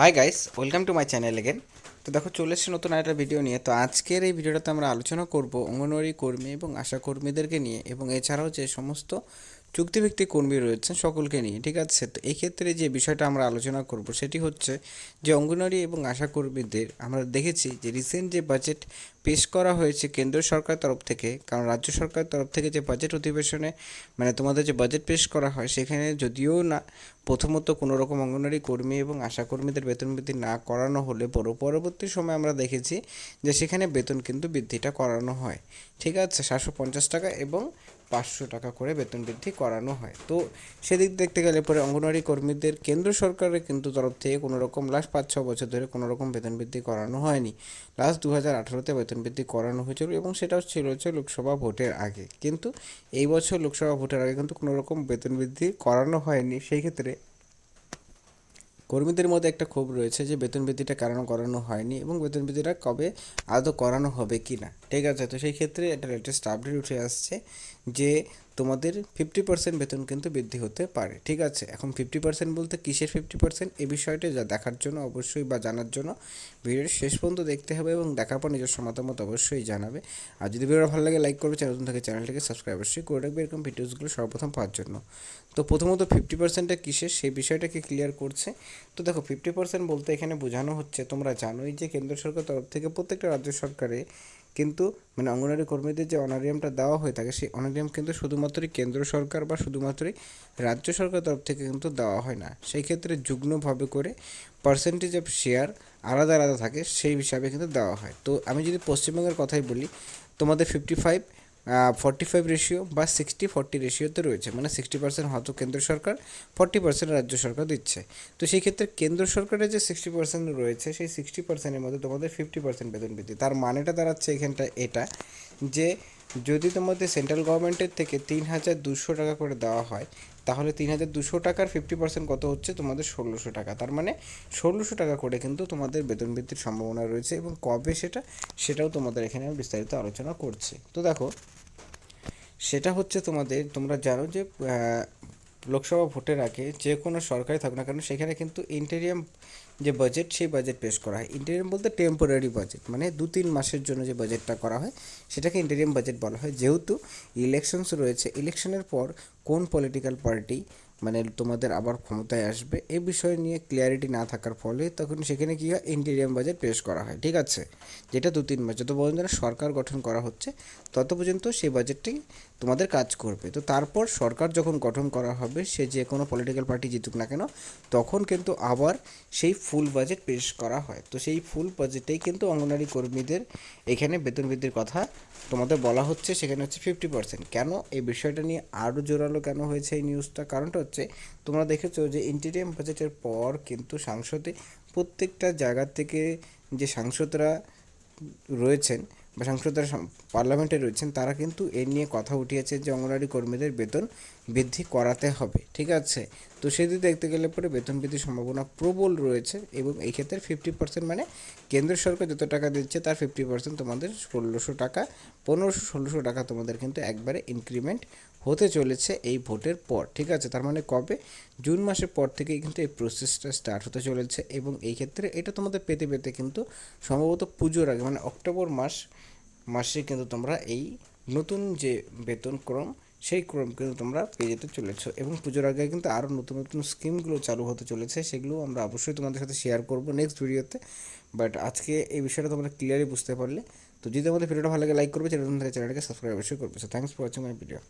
Hi guys welcome to my channel again তো দেখো, চলে এসছে নতুন একটা ভিডিও নিয়ে। তো আজকের এই ভিডিওটাতে আমরা আলোচনা করব অঙ্গনওয়াড়ি কর্মী এবং আশা কর্মীদেরকে নিয়ে এবং এছাড়াও যে সমস্ত চুক্তিভিত্তিক কর্মী রয়েছেন সকলকে নিয়ে, ঠিক আছে? তো এই ক্ষেত্রে যে বিষয়টা আমরা আলোচনা করব সেটি হচ্ছে যে অঙ্গনওয়াড়ি এবং আশা কর্মীদের আমরা দেখেছি যে রিসেন্ট যে বাজেট পেশ করা হয়েছে কেন্দ্র সরকার তরফ থেকে, কারণ রাজ্য সরকার তরফ থেকে যে বাজেট অধিবেশনে মানে তোমাদের যে বাজেট পেশ করা হয় সেখানে যদিও না, প্রথমত কোনো রকম অঙ্গনওয়াড়ি কর্মী এবং আশা কর্মীদের বেতন বৃদ্ধি না করানো হলে পর, পরবর্তী সময় আমরা দেখেছি যে সেখানে বেতন কিন্তু বৃদ্ধিটা করানো হয়, ঠিক আছে? সাতশো পঞ্চাশ টাকা এবং পাঁচশো টাকা করে বেতন বৃদ্ধি করানো হয়। তো সেদিক দেখতে গেলে পরে অঙ্গনওয়াড়ি কর্মীদের কেন্দ্র সরকারের কিন্তু তরফ থেকে কোনো রকম লাস্ট পাঁচ, ছ বছর ধরে কোনো রকম বেতন বৃদ্ধি করানো হয়নি। লাস্ট দু হাজার আঠারোতে বেতন বৃদ্ধি করানো হয়েছিল এবং সেটাও ছিল হচ্ছে লোকসভা ভোটের আগে। কিন্তু এই বছর লোকসভা ভোটের আগে কিন্তু কোনো রকম বেতন বৃদ্ধি করানো হয়নি। সেই ক্ষেত্রে কর্মীদের মধ্যে একটা ক্ষোভ রয়েছে যে বেতন বৃদ্ধিটা কারণ করানো হয়নি এবং বেতন বৃদ্ধিটা কবে আদৌ করানো হবে কি না ঠিক আছে, তো সেই ক্ষেত্রে একটা লেটেস্ট আপডেট উঠে আসছে যে তোমাদের ফিফটি পার্সেন্ট বেতন কিন্তু বৃদ্ধি হতে পারে, ঠিক আছে? এখন ফিফটি পার্সেন্ট বলতে কিসের ফিফটি পার্সেন্ট এই বিষয়টা যা দেখার জন্য অবশ্যই বা জানার জন্য ভিডিওটি শেষ পর্যন্ত দেখতে হবে এবং দেখার পর নিজস্ব মতামত অবশ্যই জানাবে। আর যদি ভিডিওটা ভালো লাগে লাইক করবে চ্যানেল থাকে চ্যানেলটিকে সাবস্ক্রাইব অবশ্যই করে রাখবে, এরকম ভিডিওসগুলো সর্বপ্রথম পাওয়ার জন্য। তো প্রথমত ফিফটি পার্সেন্টটা কিসের? সেই বিষয়টাকে ক্লিয়ার করছে। তো দেখো ফিফটি পার্সেন্ট বলতে এখানে বোঝানো হচ্ছে, তোমরা জানোই যে কেন্দ্র সরকার তরফ থেকে প্রত্যেকটা রাজ্য সরকারে কিন্তু মানে অঙ্গনওয়াড়ি কর্মীদের যে অনারিয়ামটা দেওয়া হয়ে থাকে, সেই অনারিয়াম কিন্তু শুধুমাত্রই কেন্দ্র সরকার বা শুধুমাত্রই রাজ্য সরকার তরফ থেকে কিন্তু দেওয়া হয় না। সেই ক্ষেত্রে যুগ্মভাবে করে পার্সেন্টেজ অফ শেয়ার আলাদা আলাদা থাকে, সেই হিসাবে কিন্তু দেওয়া হয়। তো আমি যদি পশ্চিমবঙ্গের কথাই বলি, তোমাদের fifty five forty five ratio বা সিক্সটি ফর্টি রেশিওতে রয়েছে। মানে সিক্সটি পার্সেন্ট হয়তো কেন্দ্র সরকার ফর্টি পার্সেন্ট রাজ্য সরকার দিচ্ছে। তো সেই ক্ষেত্রে কেন্দ্র সরকারের যে সিক্সটি পার্সেন্ট রয়েছে, সেই সিক্সটি পার্সেন্টের মধ্যে তোমাদের ফিফটি পার্সেন্ট বেতন বৃদ্ধি। তার মানেটা দাঁড়াচ্ছে এখানটা এটা যে যদি তোমাদের সেন্ট্রাল গভর্নমেন্টের থেকে তিন হাজার দুশো টাকা করে দেওয়া হয় তাহলে তিন হাজার দুশো টাকার ফিফটি পার্সেন্ট কত হচ্ছে? তোমাদের ষোলোশো টাকা। তার মানে ষোলোশো টাকা করে কিন্তু তোমাদের বেতন বৃদ্ধির সম্ভাবনা রয়েছে এবং কবে সেটা, সেটাও তোমাদের এখানে আমি বিস্তারিত আলোচনা করছি। তো দেখো, সেটা হচ্ছে তোমাদের, তোমরা জানো যে লোকসভা ভোটের আগে যে কোনো সরকারই থাকুক না কারণ সেখানে কিন্তু ইন্টেরিয়াম যে বাজেট সেই বাজেট পেশ করা হয়। ইন্টেরিয়াম বলতে টেম্পোরারি বাজেট মানে দু তিন মাসের জন্য যে বাজেটটা করা হয়, সেটাকে ইন্টেরিয়াম বাজেট বলা হয়। যেহেতু ইলেকশনস রয়েছে ইলেকশনের পর কোন পলিটিক্যাল পার্টি মানে তোমাদের আবার ক্ষমতায় আসবে এই বিষয় নিয়ে ক্লিয়ারিটি না থাকার ফলে তখন সেখানে কী হয়? ইন্টেরিয়াম বাজেট পেশ করা হয়, ঠিক আছে? যেটা দু তিন মাস, যত পর্যন্ত সরকার গঠন করা হচ্ছে, তত পর্যন্ত সেই বাজেটটি তোমাদের কাজ করবে। তো তারপর সরকার যখন গঠন করা হবে, সে যে কোনো পলিটিক্যাল পার্টি জিতুক না কেন, তখন কিন্তু আবার সেই ফুল বাজেট পেশ করা হয়। তো সেই ফুল বাজেটেই কিন্তু অঙ্গনারী কর্মীদের এখানে বেতন বৃদ্ধির কথা তোমাদের বলা হচ্ছে, সেখানে হচ্ছে ফিফটি পার্সেন্ট কেন? এই বিষয়টা নিয়ে আরও জোরালো কেন হয়েছে এই নিউজটা কারণটা হচ্ছে, তোমরা দেখেছ যে ইন্টিরিয়াম বাজেটের পর কিন্তু সাংসদে প্রত্যেকটা জায়গা থেকে যে সাংসদরা রয়েছেন বা সাংসদরা পার্লামেন্টে রয়েছেন, তারা কিন্তু এ নিয়ে কথা উঠিয়েছে যে অঙ্গনওয়াড়ি কর্মীদের বেতন বৃদ্ধি করাতে হবে, ঠিক আছে? তো সেদিকে দেখতে গেলে পরে বেতন বৃদ্ধির সম্ভাবনা প্রবল রয়েছে এবং এই ক্ষেত্রে ফিফটি পার্সেন্ট মানে কেন্দ্র সরকার যত টাকা দিচ্ছে তার ফিফটি পার্সেন্ট তোমাদের ষোলোশো টাকা, পনেরোশো, ষোলোশো টাকা তোমাদের কিন্তু একবারে ইনক্রিমেন্ট হতে চলেছে এই ভোটের পর, ঠিক আছে? তার মানে কবে? জুন মাসের পর থেকেই কিন্তু এই প্রসেসটা স্টার্ট হতে চলেছে এবং এই ক্ষেত্রে এটা তোমাদের পেতে পেতে কিন্তু সম্ভবত পুজোর আগে মানে অক্টোবর মাস, মাসে কিন্তু তোমরা এই নতুন যে বেতন ক্রম সেই ক্রম কিন্তু তোমরা পেয়ে যেতে চলেছো। এবং পুজোর আগে কিন্তু আরও নতুন নতুন স্কিমগুলো চালু হতে চলেছে, সেগুলো আমরা অবশ্যই তোমাদের সাথে শেয়ার করব নেক্সট ভিডিওতে বাট আজকে এই বিষয়টা তোমরা ক্লিয়ারলি বুঝতে পারলে। তো যদি আমাদের ভিডিওটা ভালো লাগে লাইক করবে, চ্যানেল থেকে চ্যানেলটাকে সাবস্ক্রাইব অবশ্যই করবে। So thanks for watching my video